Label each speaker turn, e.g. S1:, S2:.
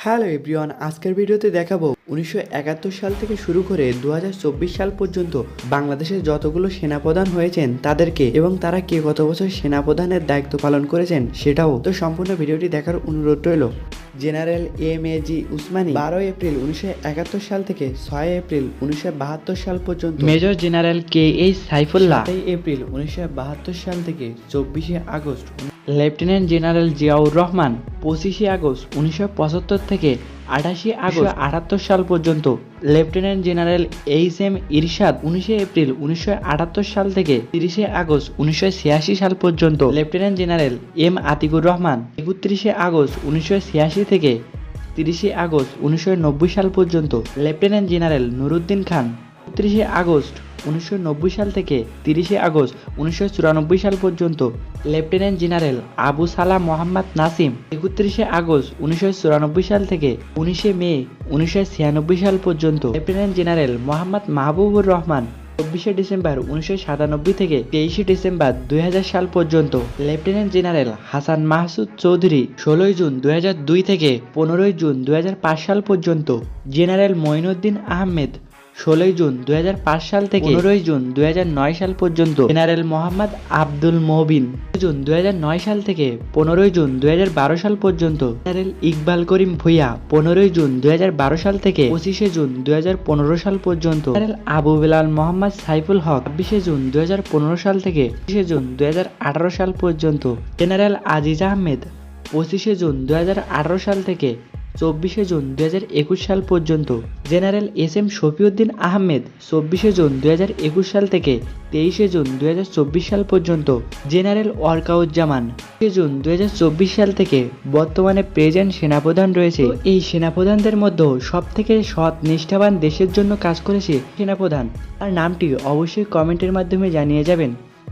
S1: Hello everyone আজকের ভিডিওতে দেখাবো উনিশশো একাত্তর সাল থেকে শুরু করে দু হাজার চব্বিশ সাল পর্যন্ত বাংলাদেশের যতগুলো সেনাপ্রধান হয়েছেন তাদেরকে এবং তারা কে কত বছর সেনাপ্রধানের দায়িত্ব পালন করেছেন সেটাও তো সম্পূর্ণ ভিডিওটি দেখার অনুরোধ রইল। General M A G Osmani বারোই এপ্রিল উনিশশো একাত্তর সাল থেকে ছয় এপ্রিল উনিশশো বাহাত্তর সাল পর্যন্ত
S2: major general K H Saifullah
S1: April উনিশশো বাহাত্তর সাল থেকে চব্বিশে August
S2: lieutenant general Ziaur Rahman পঁচিশে আগস্ট উনিশশো পঁচাত্তর থেকে আঠাশে আগস্ট আটাত্তর সাল পর্যন্ত লেফটেন্যান্ট জেনারেল এইচ এম ইরশাদ উনিশে এপ্রিল উনিশশো আটাত্তর সাল থেকে তিরিশে আগস্ট উনিশশো ছিয়াশি সাল পর্যন্ত lieutenant general M Atiqur Rahman একত্রিশে আগস্ট উনিশশো ছিয়াশি থেকে তিরিশে আগস্ট উনিশশো নব্বই সাল পর্যন্ত লেফটেন্যান্ট জেনারেল নুরুদ্দিন খান একত্রিশে আগস্ট উনিশশো নব্বই সাল থেকে তিরিশে আগস্ট উনিশশো চুরানব্বই সাল পর্যন্ত লেফটেন্যান্ট জেনারেল আবু সালাম মোহাম্মদ নাসিম একত্রিশে আগস্ট উনিশশো চুরানব্বই সাল থেকে উনিশে মে উনিশশো ছিয়ানব্বই সাল পর্যন্ত লেফটেন্যান্ট জেনারেল মোহাম্মদ মাহবুবুর রহমান চব্বিশে ডিসেম্বর উনিশশো সাতানব্বই থেকে তেইশে ডিসেম্বর দুই হাজার সাল পর্যন্ত লেফটেন্যান্ট জেনারেল হাসান মাহসুদ চৌধুরী ষোলোই জুন দু হাজার দুই থেকে পনেরোই জুন দু হাজার পাঁচ সাল পর্যন্ত জেনারেল মঈনুদ্দিন আহমেদ ষোলোই জুন দুই হাজার পাঁচ সাল থেকে পনেরোই জুন দুই হাজার নয় সাল পর্যন্ত জেনারেল মোহাম্মদ আব্দুল মোহবিন জুন দুই হাজার নয় সাল থেকে পনেরোই জুন দুই হাজার বারো সাল পর্যন্ত জেনারেল ইকবাল করিম ভুইয়া। পনেরোই জুন দুই হাজার বারো সাল থেকে পঁচিশে জুন দুই হাজার পনেরো সাল পর্যন্ত জেনারেল আবু বিলাল মোহাম্মদ সাইফুল হক। ছাব্বিশে জুন দুই হাজার পনেরো সাল থেকে পঁচিশে জুন দুই হাজার আঠারো সাল পর্যন্ত জেনারেল আজিজ আহমেদ। পঁচিশে জুন দুই হাজার আঠারো সাল থেকে চব্বিশে জুন হাজার একুশ সাল পর্যন্ত। General S M Shafiuddin Ahmed চব্বিশে জুন হাজার একুশ সাল থেকে তেইশে জুন দুই হাজার চব্বিশ সাল পর্যন্ত জেনারেল ওয়ার্কাউজ্জামান। জুন দুই হাজার চব্বিশ সাল থেকে বর্তমানে প্রেজেন্ট সেনাপ্রধান রয়েছে। এই সেনাপ্রধানদের মধ্যে সব থেকে সৎ, নিষ্ঠাবান, দেশের জন্য কাজ করেছে সেনাপ্রধান। আর নামটি অবশ্যই কমেন্টের মাধ্যমে জানিয়ে যাবেন।